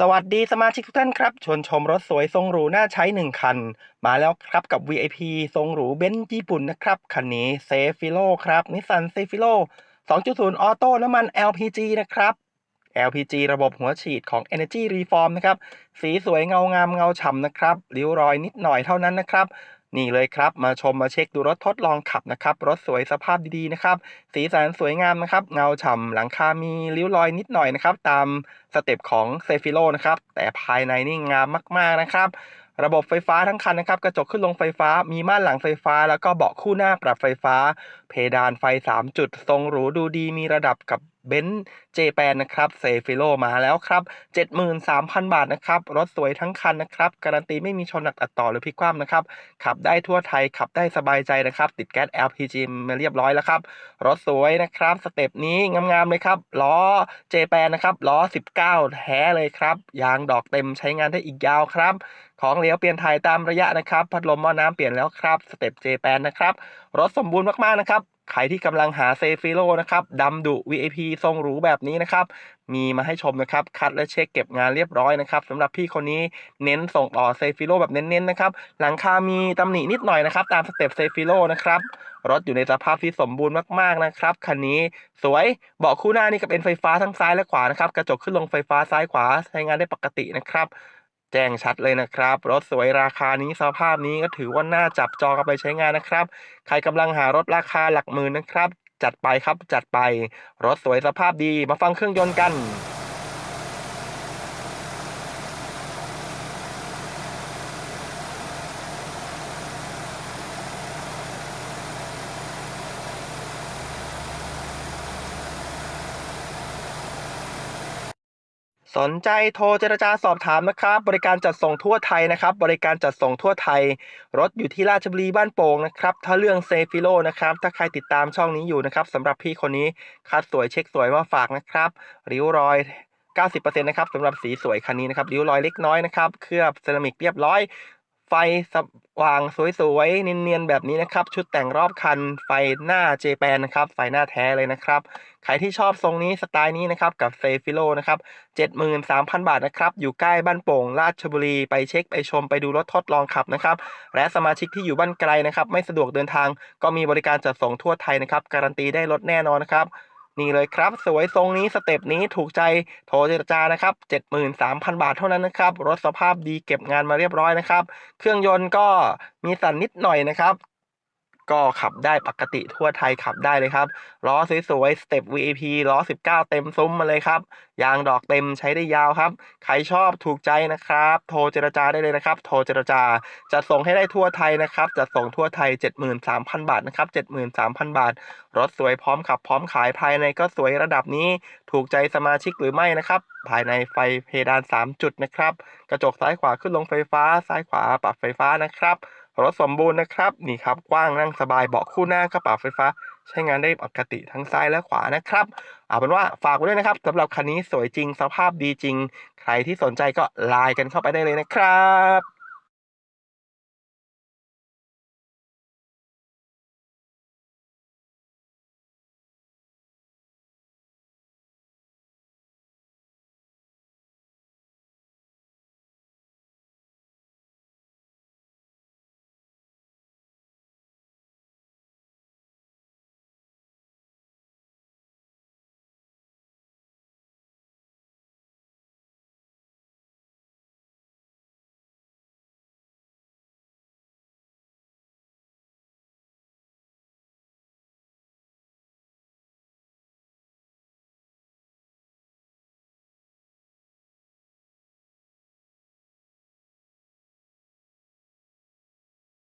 สวัสดีสมาชิกทุกท่านครับ ชวนชมรถสวยทรงหรูน่าใช้ 1 คัน มาแล้วครับกับ VIP ทรงหรูเบนซ์ญี่ปุ่นนะครับ คันนี้เซฟิโลครับนิสสันเซฟิโล2.0 ออโต้น้ำมัน LPG นะครับ LPG ระบบหัวฉีดของ Energy Reform นะครับ สีสวยเงางามเงาฉ่ำนะครับริ้วรอยนิดหน่อยเท่านั้นนะครับ นี่เลยครับ มาชมมาเช็คดูรถทดลองขับนะครับ รถสวยสภาพดีๆนะครับ สีสันสวยงามนะครับ เงาฉ่ำหลังคามีริ้วรอยนิดหน่อยนะครับ ตามสเต็ปของเซฟิโลนะครับ แต่ภายในนี่งามมากๆนะครับระบบไฟฟ้าทั้งคันนะครับ กระจกขึ้นลงไฟฟ้า มีม่านหลังไฟฟ้า แล้วก็เบาะคู่หน้าปรับไฟฟ้า เพดานไฟ 3 จุด ทรงหรูดูดี มีระดับกับ เบนซ์เจแปนนะครับเซฟิโลมาแล้วครับ 73,000 บาทนะครับ รถสวยทั้งคันนะครับ การันตีไม่มีชนหนักอัดต่อหรือพลิกคว่ำนะครับ ขับได้ทั่วไทย ขับได้สบายใจนะครับ ติดแก๊ส LPG มาเรียบร้อยแล้วครับ รถสวยนะครับ สเต็ปนี้งามๆเลยครับล้อเจแปนนะครับล้อ 19 แท้เลยครับ ยางดอกเต็มใช้งานได้อีกยาวครับของเหลวเปลี่ยนถ่ายตามระยะนะครับ พัดลมหม้อน้ำเปลี่ยนแล้วครับ สเต็ปเจแปนนะครับ รถสมบูรณ์มากๆนะครับ ใครที่กำลังหาเซฟิโลนะครับดำดุ VIP ทรงหรูแบบนี้นะครับ มีมาให้ชมนะครับ คัดและเช็คเก็บงานเรียบร้อยนะครับสำหรับพี่คนนี้เน้นส่งต่อเซฟิโลแบบเน้นๆนะครับ หลังคามีตำหนินิดหน่อยนะครับ ตามสเต็ปเซฟิโลนะครับ รถอยู่ในสภาพที่สมบูรณ์มากๆนะครับ คันนี้สวยเบาะคู่หน้านี่ก็เป็นไฟฟ้าทั้งซ้ายและขวานะครับ กระจกขึ้นลงไฟฟ้าซ้ายขวาใช้งานได้ปกตินะครับ แจ้งชัดเลยนะครับ รถสวยราคานี้สภาพนี้ก็ถือว่าน่าจับจองเอาไปใช้งานนะครับ ใครกำลังหารถราคาหลักหมื่นนะครับ จัดไปครับจัดไป รถสวยสภาพดีมาฟังเครื่องยนต์กัน สนใจโทรเจรจาสอบถามนะครับ บริการจัดส่งทั่วไทยนะครับ บริการจัดส่งทั่วไทย รถอยู่ที่ราชบุรีบ้านโป่งนะครับ ถ้าเรื่องเซฟิโลนะครับ ถ้าใครติดตามช่องนี้อยู่นะครับสำหรับพี่คนนี้คัดสวยเช็คสวยมาฝากนะครับ ริ้วรอย 90%นะครับสำหรับสีสวยคันนี้นะครับ ริ้วรอยเล็กน้อยนะครับ เคลือบเซรามิกเรียบร้อย ไฟสว่างสวยๆ เนียนๆ แบบนี้นะครับ ชุดแต่งรอบคันไฟหน้าเจแปนนะครับ ไฟหน้าแท้เลยนะครับ ใครที่ชอบทรงนี้สไตล์นี้นะครับ กับเซฟิโลนะครับ 73,000 บาทนะครับ อยู่ใกล้บ้านโป่ง ราชบุรี ไปเช็ค ไปชมไปดูรถทดลองขับนะครับ และสมาชิกที่อยู่บ้านไกลนะครับ ไม่สะดวกเดินทาง ก็มีบริการจัดส่งทั่วไทยนะครับ การันตีได้รถแน่นอนนะครับ นี่เลยครับ สวยทรงนี้สเต็ปนี้ถูกใจโทรเจรจานะครับ 73,000 บาทเท่านั้นนะครับ รถสภาพดีเก็บงานมาเรียบร้อยนะครับ เครื่องยนต์ก็มีสั่นนิดหน่อยนะครับ ก็ขับได้ปกติทั่วไทยขับได้เลยครับ ล้อสวยๆสเต็ป VIP ล้อ 19 เต็มซุ้มมาเลยครับ ยางดอกเต็มใช้ได้ยาวครับ ใครชอบถูกใจนะครับ โทรเจรจาได้เลยนะครับ โทรเจรจาจะส่งให้ได้ทั่วไทยนะครับจะส่งทั่วไทย 73,000 บาทนะครับ 73,000 บาท รถสวยพร้อมขับพร้อมขายภายในก็สวยระดับนี้ถูกใจสมาชิกหรือไม่นะครับ ภายในไฟเพดาน 3 จุดนะครับ กระจกซ้ายขวาขึ้นลงไฟฟ้า ซ้ายขวาปรับไฟฟ้านะครับ รถสมบูรณ์นะครับนี่ครับกว้างนั่งสบายเบาะคู่หน้าก็ปรับไฟฟ้า ใช้งานได้ปกติทั้งซ้ายและขวานะครับเอาเป็นว่าฝากไว้ด้วยนะครับสำหรับคันนี้สวยจริงสภาพดีจริง ใครที่สนใจก็ไลน์กันเข้าไปได้เลยนะครับ